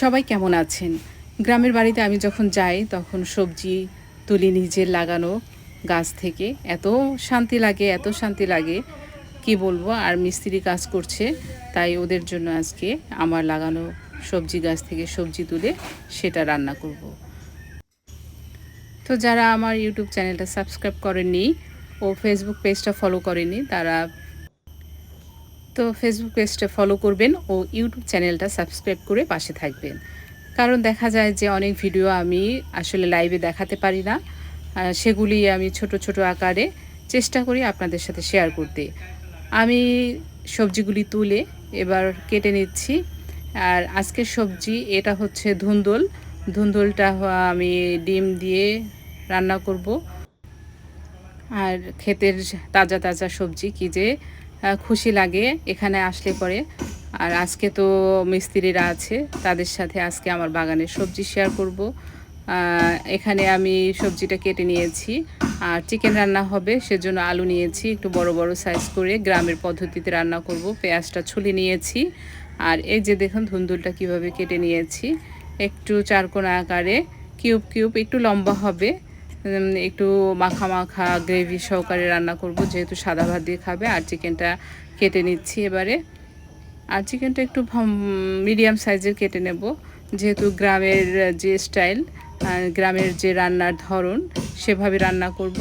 সবাই কেমন আছেন? গ্রামের বাড়িতে আমি যখন যাই, তখন সবজি তুলি নিজের লাগানো গাছ থেকে। এত শান্তি লাগে, এত শান্তি লাগে। কি বলব, আর মিস্ত্রি কাজ করছে, তাই ওদের জন্য আজকে আমার লাগানো সবজি গাছ থেকে সবজি তুলে সেটা রান্না করব। তো যারা আমার ইউটিউব চ্যানেলটা সাবস্ক্রাইব করেননি ও ফেসবুক পেজটা ফলো করেনি তারা তো ফেসবুক পেজটা ফলো করবেন ও ইউটিউব চ্যানেলটা সাবস্ক্রাইব করে পাশে থাকবেন। কারণ দেখা যায় যে অনেক ভিডিও আমি আসলে লাইভে দেখাতে পারি না। সেগুলি আমি ছোট ছোট আকারে চেষ্টা করি আপনাদের সাথে শেয়ার করতে। আমি সবজিগুলি তুলে এবার কেটে নিচ্ছি। আর আজকের সবজি এটা হচ্ছে ধুন্দল। ধুন্দলটা আমি ডিম দিয়ে রান্না করব। আর ক্ষেতের তাজা তাজা সবজি কি যে খুশি লাগে এখানে আসলে পরে। আর আজকে তো মিস্ত্রিরা আছে, তাদের সাথে আজকে আমার বাগানের সবজি শেয়ার করব। এখানে আমি সবজিটা কেটে নিয়েছি, আর চিকেন রান্না হবে, সেজন্য আলু নিয়েছি, একটু বড় বড় সাইজ করে গ্রামের পদ্ধতিতে রান্না করব। পেঁয়াজটা ছুলে নিয়েছি, আর এই যে দেখুন ধুন্দুলটা কীভাবে কেটে নিয়েছি, একটু চারকোনা আকারে কিউব কিউব একটু লম্বা হবে একটু মাখা মাখা গ্রেভি সহকারে রান্না করব, যেহেতু সাদা ভাত দিয়ে খাবে, আর চিকেনটা কেটে নিচ্ছি এবারে। আর চিকেনটা একটু মিডিয়াম সাইজের কেটে নেব, যেহেতু গ্রামের যে স্টাইল গ্রামের যে রান্নার ধরন, সেভাবে রান্না করব।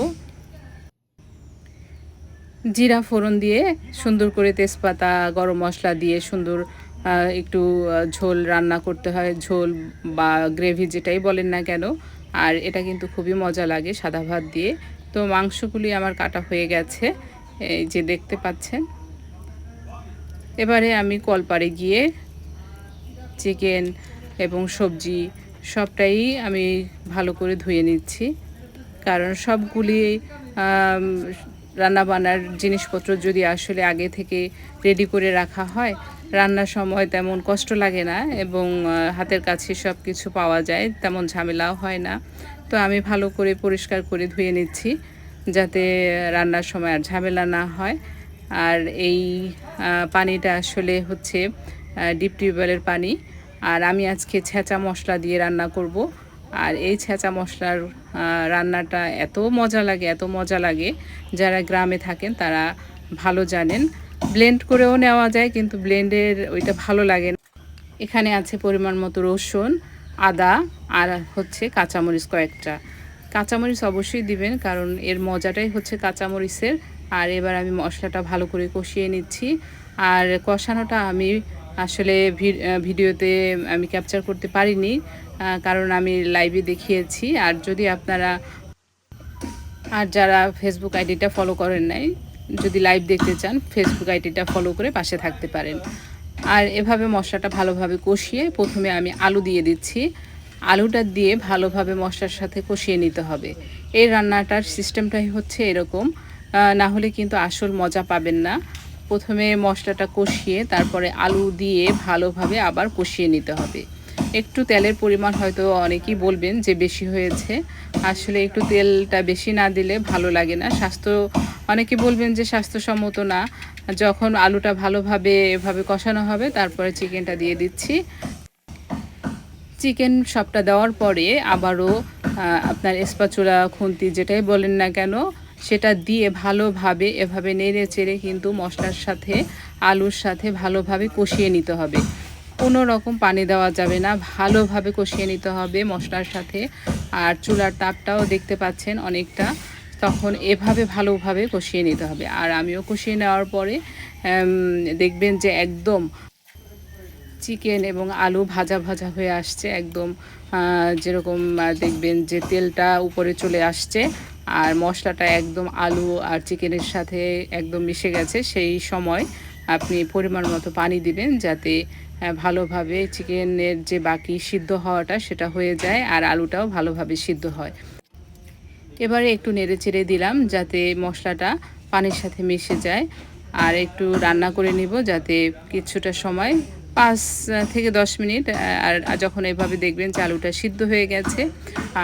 জিরা ফোড়ন দিয়ে সুন্দর করে তেজপাতা, গরম মশলা দিয়ে সুন্দর একটু ঝোল রান্না করতে হয়, ঝোল বা গ্রেভি যেটাই বলেন না কেন। আর এটা কিন্তু খুবই মজা লাগে সাদা ভাত দিয়ে। তো মাংসগুলি আমার কাটা হয়ে গেছে, এই যে দেখতে পাচ্ছেন। এবারে আমি কলপাড়ে গিয়ে চিকেন এবং সবজি সবটাই আমি ভালো করে ধুয়ে নিচ্ছি। কারণ সবগুলি রান্নাবান্নার জিনিসপত্র যদি আসলে আগে থেকে রেডি করে রাখা হয় রান্নার সময় তেমন কষ্ট লাগে না এবং হাতের কাছে সব কিছু পাওয়া যায়, তেমন ঝামেলাও হয় না। তো আমি ভালো করে পরিষ্কার করে ধুয়ে নিচ্ছি যাতে রান্নার সময় আর ঝামেলা না হয়। আর এই পানিটা আসলে হচ্ছে ডিপ টিউবওয়েলের পানি। আর আমি আজকে ছেঁচা মশলা দিয়ে রান্না করব। আর এই ছেঁচা মশলার রান্নাটা এত মজা লাগে, এত মজা লাগে। যারা গ্রামে থাকেন তারা ভালো জানেন। ব্লেন্ড করেও নেওয়া যায়, কিন্তু ব্লেন্ডের ওইটা ভালো লাগে না। এখানে আছে পরিমাণ মতো রসুন, আদা আর হচ্ছে কাঁচামরিচ কয়েকটা। কাঁচামরিচ অবশ্যই দিবেন, কারণ এর মজাটাই হচ্ছে কাঁচামরিচের। আর এবার আমি মশলাটা ভালো করে কষিয়ে নিচ্ছি। আর কষানোটা আমি আসলে ভিডিওতে আমি ক্যাপচার করতে পারিনি কারণ আমি লাইভে দেখিয়েছি। আর যদি আপনারা, আর যারা ফেসবুক আইডিটা ফলো করেন নাই যদি লাইভ দেখতে চান ফেসবুক আইডিটা ফলো করে পাশে থাকতে পারেন। আর এভাবে মশলাটা ভালোভাবে কষিয়ে প্রথমে আমি আলু দিয়ে দিচ্ছি। আলুটা দিয়ে ভালোভাবে মশলার সাথে কষিয়ে নিতে হবে। এই রান্নাটার সিস্টেমটাই হচ্ছে এরকম। না হলে কিন্তু আসল মজা পাবেন না। প্রথমে মশলাটা কষিয়ে তারপরে আলু দিয়ে ভালোভাবে আবার কষিয়ে নিতে হবে। একটু তেলের পরিমাণ হয়তো অনেকেই বলবেন যে বেশি হয়েছে। আসলে একটু তেলটা বেশি না দিলে ভালো লাগে না। স্বাস্থ্য অনেকে বলবেন যে স্বাস্থ্যসম্মত না। যখন আলুটা ভালোভাবে এভাবে কষানো হবে, তারপরে চিকেনটা দিয়ে দিচ্ছি। চিকেন সবটা দেওয়ার পরে আবারও আপনার স্পাচুলা খুন্তি যেটাই বলেন না কেন, সেটা দিয়ে ভালোভাবে, এভাবে নেড়ে চেড়ে কিন্তু মশলার সাথে, আলুর সাথে ভালোভাবে কষিয়ে নিতে হবে। কোনো রকম পানি দেওয়া যাবে না, ভালোভাবে কষিয়ে নিতে হবে মশলার সাথে। আর চুলার তাপটাও দেখতে পাচ্ছেন অনেকটা। তখন এভাবে ভালোভাবে কষিয়ে নিতে হবে। আর আমিও কষিয়ে নেওয়ার পরে দেখবেন যে একদম চিকেন এবং আলু ভাজা ভাজা হয়ে আসছে, একদম যেরকম দেখবেন যে তেলটা উপরে চলে আসছে আর মশলাটা একদম আলু আর চিকেনের সাথে একদম মিশে গেছে, সেই সময় আপনি পরিমাণ মতো পানি দিবেন যাতে ভালোভাবে চিকেনের যে বাকি সিদ্ধ হওয়াটা সেটা হয়ে যায় আর আলুটাও ভালোভাবে সিদ্ধ হয়। এবারে একটু নেড়ে চেড়ে দিলাম যাতে মশলাটা পানির সাথে মিশে যায়। আর একটু রান্না করে নিব যাতে কিছুটা সময়, পাঁচ থেকে দশ মিনিট আর যখন এভাবে দেখবেন যে আলুটা সিদ্ধ হয়ে গেছে,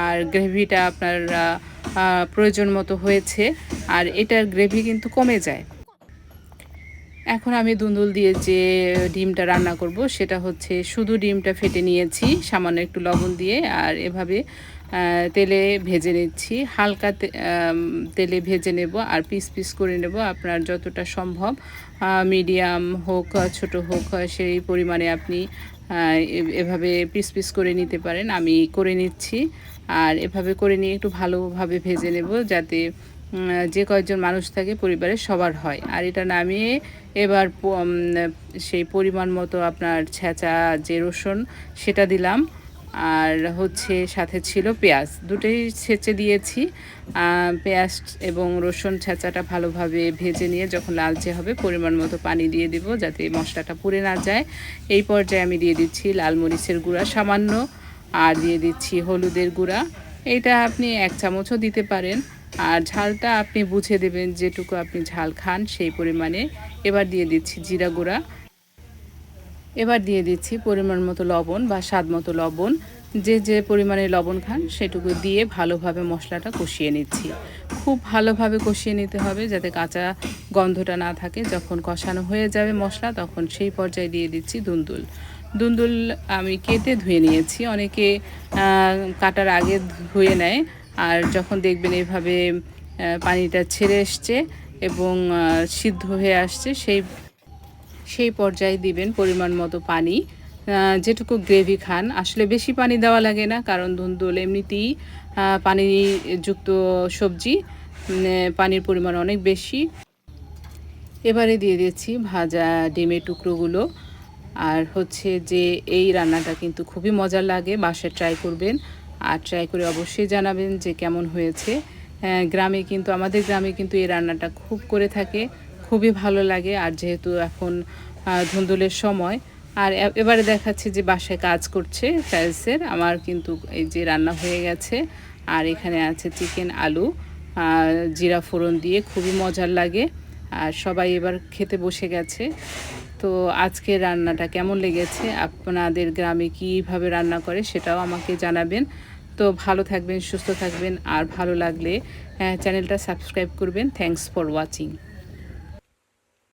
আর গ্রেভিটা আপনার প্রয়োজন মতো হয়েছে, আর এটার গ্রেভি কিন্তু কমে যায়। এখন আমি দুন্দুল দিয়ে যে ডিমটা রান্না করব, সেটা হচ্ছে শুধু ডিমটা ফেটে নিয়েছি, সামান্য একটু লবণ দিয়ে, আর এভাবে তেলে ভেজে নিচ্ছি। হালকা তেলে ভেজে নেব আর পিস পিস করে নেব আপনার যতটা সম্ভব। মিডিয়াম হোক, ছোট হোক, সেই পরিমাণে আপনি এভাবে পিস পিস করে নিতে পারেন। আমি করে নিচ্ছি। আর এভাবে করে নিয়ে একটু ভালোভাবে ভেজে নেব যাতে যে কয়েকজন মানুষ থাকে পরিবারের সবার হয়। আর এটা নামিয়ে এবার সেই পরিমাণ মতো আপনার ছেঁচা যে রসুন সেটা দিলাম। আর হচ্ছে সাথে ছিল পেঁয়াজ। দুটোই ছেঁচে দিয়েছি। পেঁয়াজ এবং রসুন ছেঁচাটা ভালোভাবে ভেজে নিয়ে যখন লালচে হবে পরিমাণ মতো পানি দিয়ে দিব যাতে মশলাটা পুড়ে না যায়। এই পর্যায়ে আমি দিয়ে দিচ্ছি লাল মরিচের গুঁড়া সামান্য আর দিয়ে দিচ্ছি হলুদের গুঁড়া। এটা আপনি এক চামচও দিতে পারেন। আর ঝালটা আপনি বুঝে দেবেন যেটুকু আপনি ঝাল খান সেই পরিমাণে। এবার দিয়ে দিচ্ছি জিরা গুঁড়া। এবার দিয়ে দিচ্ছি পরিমাণ মতো লবণ বা স্বাদ মতো লবণ। যে যে পরিমাণে লবণ খান, সেটুকু দিয়ে ভালোভাবে মশলাটা কষিয়ে নিচ্ছি। খুব ভালোভাবে কষিয়ে নিতে হবে যাতে কাঁচা গন্ধটা না থাকে। যখন কষানো হয়ে যাবে মশলা, তখন সেই পর্যায়ে দিয়ে দিচ্ছি দুন্দুল। দুন্দুল আমি কেটে ধুয়ে নিয়েছি। অনেকে কাটার আগে ধুয়ে নেয়। আর যখন দেখবেন এভাবে পানিটা ছেড়ে এসছে এবং সিদ্ধ হয়ে আসছে, সেই সেই পর্যায়ে দিবেন পরিমাণ মতো পানি। যেটুকু গ্রেভি খান। আসলে বেশি পানি দেওয়া লাগে না, কারণ ধুন্দুল এমনিতেই পানিযুক্ত সবজি পানির পরিমাণ অনেক বেশি। এবারে দিয়ে দিয়েছি ভাজা ডিমের টুকরোগুলো। আর হচ্ছে যে এই রান্নাটা কিন্তু খুবই মজার লাগে, বাসায় ট্রাই করবেন। আর ট্রাই করে অবশ্যই জানাবেন যে কেমন হয়েছে। গ্রামে কিন্তু, আমাদের গ্রামে কিন্তু এই রান্নাটা খুব করে থাকে। খুবই ভালো লাগে আর যেহেতু এখন ধুন্দুলের সময়, আর এবারে দেখাচ্ছি যে বাসায় কাজ করছে টাইলসের আমার কিন্তু এই যে রান্না হয়ে গেছে, আর এখানে আছে চিকেন, আলু জিরা ফোড়ন দিয়ে খুবই মজার লাগে, আর সবাই এবার খেতে বসে গেছে। তো আজকে রান্নাটা কেমন লেগেছে, আপনাদের গ্রামে কীভাবে রান্না করে সেটাও আমাকে জানাবেন। তো ভালো থাকবেন, সুস্থ থাকবেন, আর ভালো লাগলে চ্যানেলটা সাবস্ক্রাইব করবেন। Thanks for watching